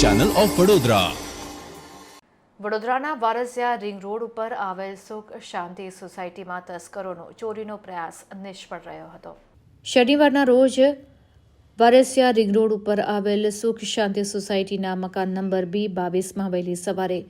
Channel of Vadodara વડોદરાના Varasiya ring road ઉપર આવેલ સુખ શાંતિ સોસાયટીમાં તસ્કરોનો, ચોરીનો પ્રયાસ નિષ્ફળ રહ્યો હતો. શનિવારના રોજ વારસિયા રિંગ રોડ ઉપર આવેલ સુખ શાંતિ સોસાયટીના મકાન નંબર બી બાવીસમાં વહેલી સવારે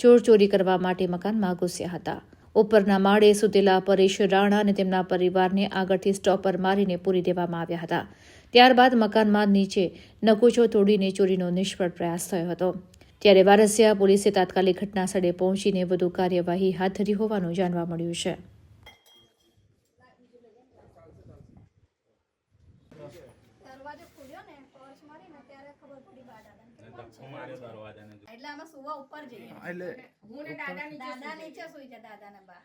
ચોર ચોરી કરવા માટે મકાનમાં ઘૂસ્યા હતા. ઉપરના માળે સુતેલા પરેશ રાણા અને તેમના પરિવારને આગળથી સ્ટોપર મારીને પૂરી દેવામાં આવ્યા હતા. ત્યારબાદ મકાનમાં નીચે નકુચો તોડીને ચોરીનો નિષ્ફળ પ્રયાસ થયો હતો. ત્યારે વારસિયા પોલીસે તાત્કાલિક ઘટના સ્થળે પહોંચીને વધુ કાર્યવાહી હાથ ધરી હોવાનું જાણવા મળ્યું છે. ને ને. એટલે અમે સુવા ઉપર જઈએ. દાદા નીચે સુઈ છે દાદા ને બા.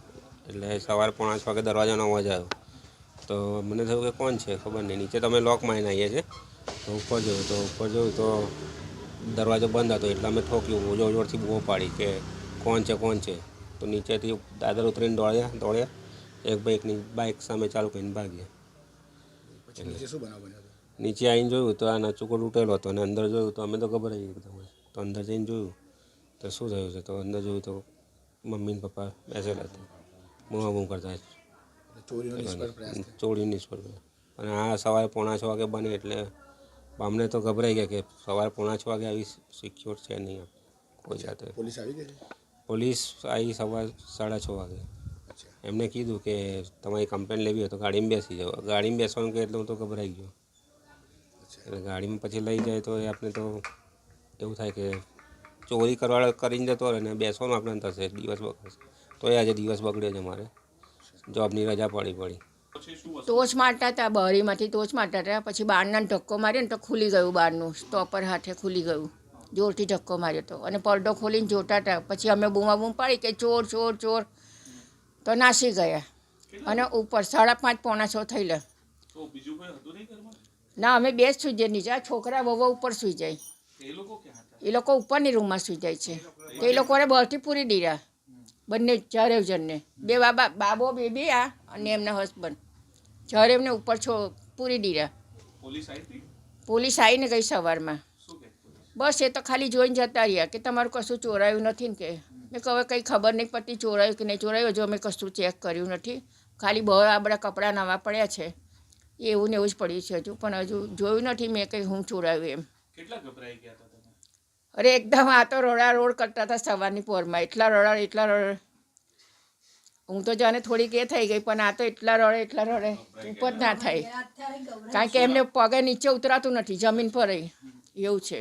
એટલે સવારે પોણા છ વાગે દરવાજાનો અવાજ આવ્યો. તો મને થયું કે કોણ છે? ખબર નહીં. નીચે તમે લોક મારીને આવીએ છીએ. તો ઉપર જોયું તો ઉપર જોયું તો દરવાજો બંધ હતો. એટલે અમે ઠોક્યું જોર જોરથી બહુ પાડી કે કોણ છે કોણ છે? તો નીચેથી દાદર ઉતરીને દોડ્યા દોડ્યા. એક બાઇકની બાઇક સામે ચાલુ કરીને ભાગ્યા. નીચે આવીને જોયું તો આ નાચુકો તૂટેલો હતો અને અંદર જોયું તો અમે તો ગભરાઈ એકદમ. તો અંદર જઈને જોયું તો શું થયું છે? તો અંદર જોયું તો મમ્મી ને પપ્પા બેસેલા હતા. બૂમા બૂમ કરતા ચોરી નિષ્ફળ અને આ સવારે પોણા છ વાગે બને એટલે અમને તો ગભરાઈ ગયા કે સવારે પોણા છ વાગે આવી સિક્યોર છે નહીં કોઈ જાતે પોલીસ આવી ગઈ? પોલીસ આવી સવાર સાડા છ વાગે. એમને કીધું કે તમારી કમ્પ્લેન લેવી હોય તો ગાડીમાં બેસી જાઓ. ગાડીમાં બેસવાનું કે એટલે હું તો ગભરાઈ ગયો. એટલે ગાડીમાં પછી લઈ જાય તો એ આપણે તો એવું થાય કે ચોરી કરવા કરીને જતો રહે ને બેસવાનું આપણે થશે દિવસ બગડશે. તો એ આજે દિવસ બગડ્યો છે મારે. જોબની રજા પડી પડી. ટોચ મારતા હતા બહારીમાંથી ટોચ મારતા હતા પછી બહારના ધક્કો માર્યો ને તો ખુલી ગયું બારનું સ્ટોપર હાથે ખુલી ગયું. જોરથી ધક્કો માર્યો તો. અને પડદો ખોલીને જોતા હતા. પછી અમે બૂમા બૂમ પાડી કે ચોર ચોર ચોર. તો નાસી ગયા. અને ઉપર સાડા પાંચ પોણા છ થઈ લે. ના અમે બે જ સુઈ જઈએ. નીચે છોકરા વહુ ઉપર સુઈ જાય. એ લોકો ઉપરની રૂમમાં સુઈ જાય છે. તો એ લોકોને બહારથી પૂરી દીધા. બંને ચારે જણને બે બાબા બાબો બેબી આ અને એમના હસબન્ડ ચારે એમને ઉપર છો પૂરી દીધા. પોલીસ આવીને ગઈ સવારમાં. બસ એ તો ખાલી જોઈને જતા રહ્યા કે તમારું કશું ચોરાયું નથી ને કે. મેં કહે કંઈ ખબર નહીં પડતી ચોરાયું કે નહીં ચોરાયું હજુ અમે કશું ચેક કર્યું નથી. ખાલી બહુ આ બધા કપડાં નવા પડ્યા છે. એવું ને એવું જ પડ્યું છે હજુ. પણ હજુ જોયું નથી મેં કંઈ હું ચોરાયું એમ. અરે એકદમ આ તો રોડા રોડ કરતા હતા સવારની પોરમાં. એટલા રોડા એટલા રડે. હું તો જાણે થોડીક એ થઈ ગઈ પણ આ તો એટલા રડે એટલા રડે ઉપર ના થાય. કારણ કે એમને પગે નીચે ઉતરાતું નથી જમીન પર એવું છે.